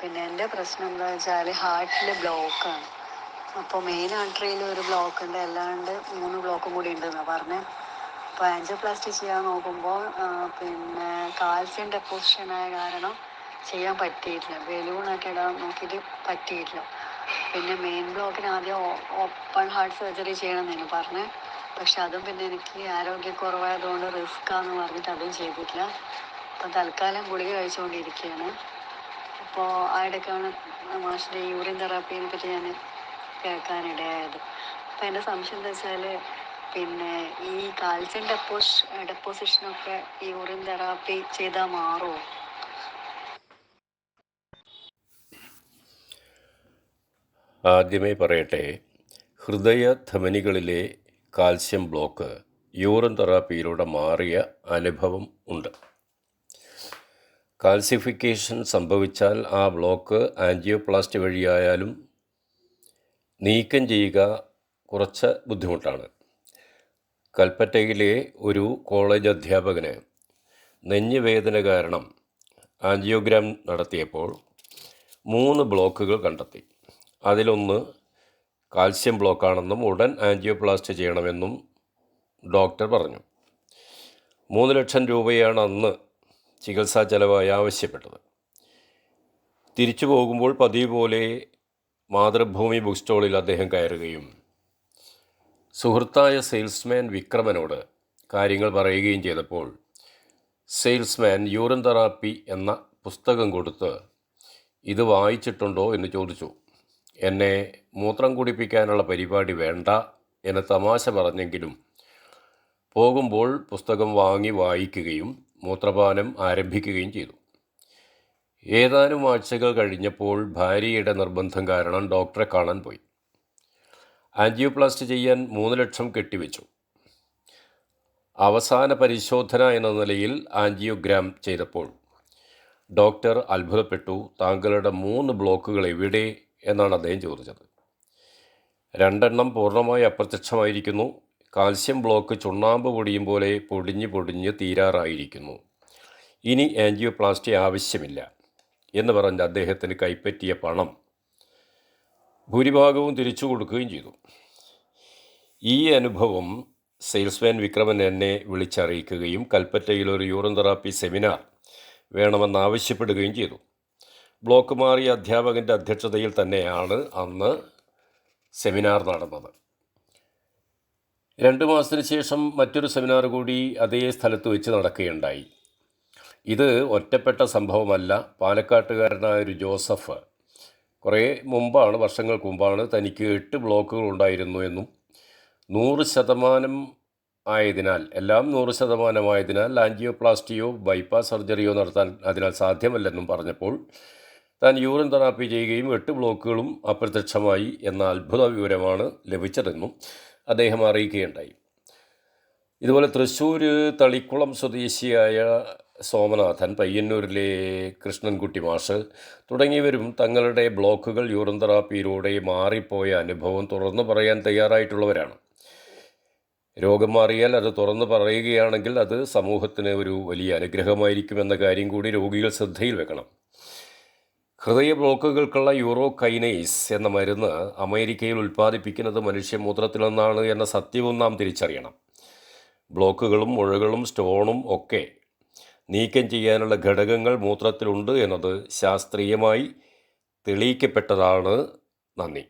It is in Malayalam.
പിന്നെ എന്റെ പ്രശ്നം എന്താ വെച്ചാൽ ഹാർട്ടിൽ ബ്ലോക്കാണ് അപ്പോൾ മെയിൻ ആർട്ടറിയിൽ ഒരു ബ്ലോക്ക് ഉണ്ട്. അല്ലാണ്ട് മൂന്ന് ബ്ലോക്കും കൂടി ഉണ്ടെന്നാണ് പറഞ്ഞത് അപ്പോൾ ആൻജിയോപ്ലാസ്റ്റി ചെയ്യാൻ നോക്കുമ്പോൾ പിന്നെ കാൽസ്യം ഡെപ്പോസിഷൻ ആയ കാരണം ചെയ്യാൻ പറ്റിയിട്ടില്ല. ബലൂണൊക്കെ ഇടാൻ നോക്കിയിട്ട് പറ്റിയിട്ടില്ല. പിന്നെ മെയിൻ ബ്ലോക്കിന് ആദ്യം ഓപ്പൺ ഹാർട്ട് സർജറി ചെയ്യണം ചെയ്യണമെന്നു പറഞ്ഞത് പക്ഷെ അതും പിന്നെ എനിക്ക് ആരോഗ്യക്കുറവായതുകൊണ്ട് ആണെന്ന് പറഞ്ഞിട്ട് അതും ചെയ്തിട്ടില്ല. അപ്പം തൽക്കാലം ഗുളിക കഴിച്ചുകൊണ്ടിരിക്കുകയാണ്. അപ്പോൾ ആ ഇടയ്ക്കാണ് മാഷിന്റെ യൂറിൻ തെറാപ്പിയെ പറ്റി ഞാൻ കേൾക്കാനിടയായത് അപ്പം എന്റെ സംശയം എന്താ വെച്ചാൽ പിന്നെ ഈ കാൽസ്യം ഡെപ്പോസ് ഡെപ്പോസിഷനൊക്കെ യൂറിൻ തെറാപ്പി ചെയ്താൽ മാറുമോ ആദ്യമേ പറയട്ടെ ഹൃദയ ധമനികളിലെ കാൽസ്യം ബ്ലോക്ക് യൂറിൻ തെറാപ്പിയിലൂടെ മാറിയ അനുഭവം ഉണ്ട്. കാൽസിഫിക്കേഷൻ സംഭവിച്ചാൽ ആ ബ്ലോക്ക് ആൻജിയോപ്ലാസ്റ്റി വഴിയായാലും നീക്കം ചെയ്യുക കുറച്ച് ബുദ്ധിമുട്ടാണ്. കൽപ്പറ്റയിലെ ഒരു കോളേജ് അധ്യാപകന് നെഞ്ഞുവേദന കാരണം ആൻജിയോഗ്രാം നടത്തിയപ്പോൾ മൂന്ന് ബ്ലോക്കുകൾ കണ്ടെത്തി. അതിലൊന്ന് കാൽസ്യം ബ്ലോക്കാണെന്നും ഉടൻ ആൻജിയോപ്ലാസ്റ്റ് ചെയ്യണമെന്നും ഡോക്ടർ പറഞ്ഞു. മൂന്ന് ലക്ഷം രൂപയാണ് അന്ന് ചികിത്സാ ചെലവായി ആവശ്യപ്പെട്ടത്. തിരിച്ചു പോകുമ്പോൾ പതിവ് പോലെ മാതൃഭൂമി ബുക്ക് സ്റ്റോളിൽ അദ്ദേഹം കയറുകയും സുഹൃത്തായ സെയിൽസ്മാൻ വിക്രമനോട് കാര്യങ്ങൾ പറയുകയും ചെയ്തപ്പോൾ സെയിൽസ്മാൻ യൂറിൻ തെറാപ്പി എന്ന പുസ്തകം കൊടുത്ത് ഇത് വായിച്ചിട്ടുണ്ടോ എന്ന് ചോദിച്ചു. എന്നെ മൂത്രം കുടിപ്പിക്കാനുള്ള പരിപാടി വേണ്ട എന്ന് തമാശ പറഞ്ഞെങ്കിലും പോകുമ്പോൾ പുസ്തകം വാങ്ങി വായിക്കുകയും മൂത്രപാനം ആരംഭിക്കുകയും ചെയ്തു. ഏതാനും ആഴ്ചകൾ കഴിഞ്ഞപ്പോൾ ഭാര്യയുടെ നിർബന്ധം കാരണം ഡോക്ടറെ കാണാൻ പോയി. ആൻജിയോപ്ലാസ്റ്റ് ചെയ്യാൻ മൂന്ന് ലക്ഷം കെട്ടിവെച്ചു. അവസാന പരിശോധന എന്ന നിലയിൽ ആൻജിയോഗ്രാം ചെയ്തപ്പോൾ ഡോക്ടർ അത്ഭുതപ്പെട്ടു. താങ്കളുടെ മൂന്ന് ബ്ലോക്കുകൾ എവിടെ? എന്നാണ് അദ്ദേഹം ചോദിച്ചത്. രണ്ടെണ്ണം പൂർണമായി അപ്രത്യക്ഷമായിരിക്കുന്നു. കാൽസ്യം ബ്ലോക്ക് ചുണ്ണാമ്പ് പൊടിയും പോലെ പൊടിഞ്ഞ് പൊടിഞ്ഞ് തീരാറായിരിക്കുന്നു. ഇനി ആൻജിയോപ്ലാസ്റ്റി ആവശ്യമില്ല എന്ന് പറഞ്ഞ് അദ്ദേഹത്തിന് കൈപ്പറ്റിയ പണം ഭൂരിഭാഗവും തിരിച്ചു കൊടുക്കുകയും ചെയ്തു. ഈ അനുഭവം സെയിൽസ്മാൻ വിക്രമൻ എന്നെ വിളിച്ചറിയിക്കുകയും കൽപ്പറ്റയിൽ ഒരു യൂറിൻ തെറാപ്പി സെമിനാർ വേണമെന്നാവശ്യപ്പെടുകയും ചെയ്തു. ബ്ലോക്ക് മാറിയ അധ്യാപകന്റെ അധ്യക്ഷതയിൽ തന്നെയാണ് അന്ന് സെമിനാർ നടന്നത്. രണ്ട് മാസത്തിന് ശേഷം മറ്റൊരു സെമിനാർ കൂടി അതേ സ്ഥലത്ത് വെച്ച് നടക്കുകയുണ്ടായി. ഇത് ഒറ്റപ്പെട്ട സംഭവമല്ല. പാലക്കാട്ടുകാരനായ ഒരു ജോസഫ് കുറേ മുമ്പാണ് വർഷങ്ങൾക്ക് മുമ്പാണ് തനിക്ക് എട്ട് ബ്ലോക്കുകൾ ഉണ്ടായിരുന്നു എന്നും നൂറ് ശതമാനം ആയതിനാൽ എല്ലാം നൂറ് ശതമാനമായതിനാൽ ആൻജിയോപ്ലാസ്റ്റിയോ ബൈപ്പാസ് സർജറിയോ നടത്താൻ അതിനാൽ സാധ്യമല്ലെന്നും പറഞ്ഞപ്പോൾ താൻ യൂറിൻ തെറാപ്പി ചെയ്യുകയും എട്ട് ബ്ലോക്കുകളും അപ്രത്യക്ഷമായി എന്ന അത്ഭുത വിവരമാണ് ലഭിച്ചതെന്നും അദ്ദേഹം അറിയിക്കുകയുണ്ടായി. ഇതുപോലെ തൃശ്ശൂർ തളിക്കുളം സ്വദേശിയായ സോമനാഥൻ പയ്യന്നൂരിലെ കൃഷ്ണൻകുട്ടി മാഷ് തുടങ്ങിയവരും തങ്ങളുടെ ബ്ലോക്കുകൾ യൂറിൻ തെറാപ്പിയിലൂടെ മാറിപ്പോയ അനുഭവം തുറന്നു പറയാൻ തയ്യാറായിട്ടുള്ളവരാണ്. രോഗം മാറിയാൽ അത് തുറന്നു പറയുകയാണെങ്കിൽ അത് സമൂഹത്തിന് ഒരു വലിയ അനുഗ്രഹമായിരിക്കുമെന്ന കാര്യം കൂടി രോഗികൾ ശ്രദ്ധയിൽ വെക്കണം. ഹൃദയ ബ്ലോക്കുകൾക്കുള്ള യൂറോ കൈനൈസ് എന്ന മരുന്ന് അമേരിക്കയിൽ ഉൽപ്പാദിപ്പിക്കുന്നത് മനുഷ്യമൂത്രത്തിൽ നിന്നാണ് എന്ന സത്യവും നാം തിരിച്ചറിയണം. ബ്ലോക്കുകളും മുഴകളും സ്റ്റോണും ഒക്കെ നീക്കം ചെയ്യാനുള്ള ഘടകങ്ങൾ മൂത്രത്തിലുണ്ട് എന്നത് ശാസ്ത്രീയമായി തെളിയിക്കപ്പെട്ടതാണ്. നന്ദി.